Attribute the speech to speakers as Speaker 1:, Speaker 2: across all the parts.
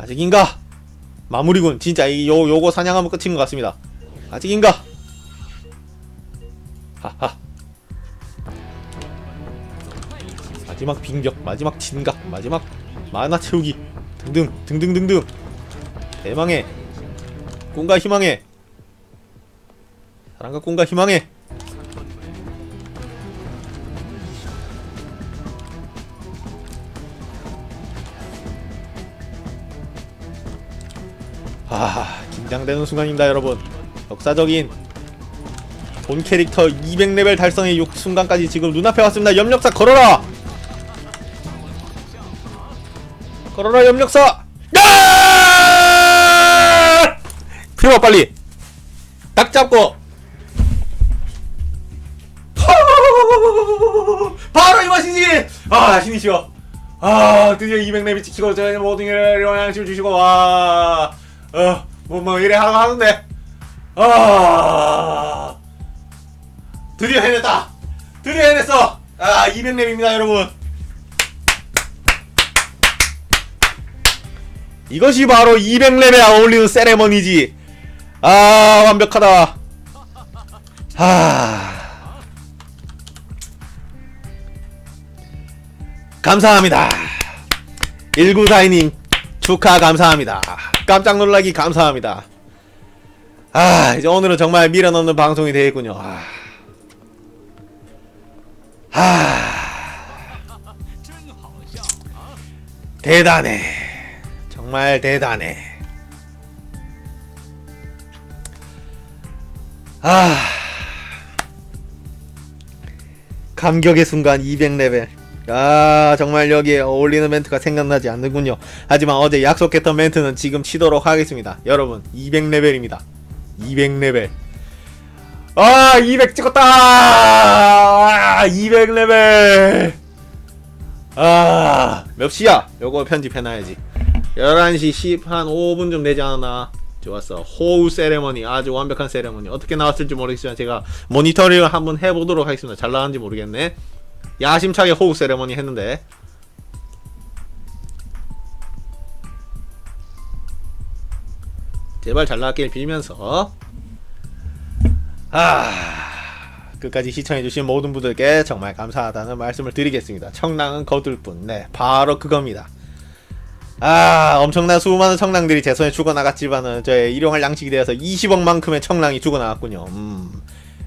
Speaker 1: 아직인가? 마무리군. 진짜 이 요 요거 사냥하면 끝인 것 같습니다. 아직인가? 하하. 마지막 빙격, 마지막 진각, 마지막 만화 채우기 등등 등등등등. 대망의 꿈과 희망의 사랑과 꿈과 희망의 아 긴장되는 순간입니다 여러분. 역사적인 본 캐릭터 200레벨 달성의 요 순간까지 지금 눈앞에 왔습니다. 염력사 걸어라! 걸어라 염력사! 야! 피워 빨리! 딱 잡고! 바로 이 맛이지! 아 신이시여 아 드디어 200레벨 지키고 저 모든 일에 영향을 주시고 와 어, 뭐, 뭐, 이래 하고 하는데, 아, 드디어 해냈다! 드디어 해냈어! 아, 200렙입니다, 여러분! 이것이 바로 200렙에 어울리는 세레머니지! 아, 완벽하다! 아, 감사합니다! 1942님, 축하 감사합니다. 깜짝 놀라기 감사합니다. 아, 이제 오늘은 정말 밀어넣는 방송이 되겠군요. 아. 아. 대단해. 정말 대단해. 아. 감격의 순간 200레벨. 아 정말 여기에 어울리는 멘트가 생각나지 않는군요. 하지만 어제 약속했던 멘트는 지금 치도록 하겠습니다. 여러분 200레벨입니다. 200레벨. 아 200 찍었다! 아, 200레벨! 아몇 시야? 요거 편집해놔야지. 11시 10한 5분쯤 되지 않았나? 좋았어. 호우 세레머니 아주 완벽한 세레머니. 어떻게 나왔을지 모르겠지만 제가 모니터링을 한번 해보도록 하겠습니다. 잘 나왔는지 모르겠네 야심차게 호우 세레머니 했는데. 제발 잘 나왔길 빌면서. 아 끝까지 시청해주신 모든 분들께 정말 감사하다는 말씀을 드리겠습니다. 청랑은 거둘 뿐 네 바로 그겁니다. 아 엄청난 수많은 청랑들이 제 손에 죽어나갔지만은 저의 일용할 양식이 되어서 20억만큼의 청랑이 죽어나갔군요. 음.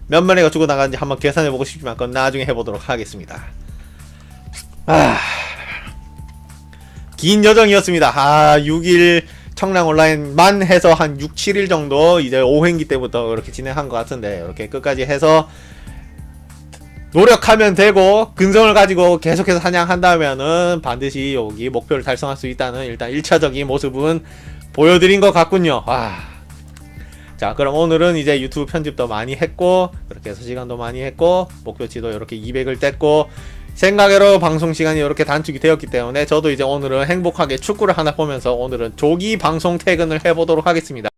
Speaker 1: 몇 마리가 죽어나갔는지 한번 계산해 보고 싶지만 그건 나중에 해보도록 하겠습니다 아... 긴 여정이었습니다. 아, 6일 청랑 온라인만 해서 한 6, 7일 정도 이제 5행기 때부터 그렇게 진행한 것 같은데 이렇게 끝까지 해서 노력하면 되고 근성을 가지고 계속해서 사냥한다면은 반드시 여기 목표를 달성할 수 있다는 일단 1차적인 모습은 보여드린 것 같군요. 아. 자, 그럼 오늘은 이제 유튜브 편집도 많이 했고 그렇게 해서 시간도 많이 했고 목표치도 이렇게 200을 뗐고 생각외로 방송 시간이 이렇게 단축이 되었기 때문에 저도 이제 오늘은 행복하게 축구를 하나 보면서 오늘은 조기 방송 퇴근을 해보도록 하겠습니다.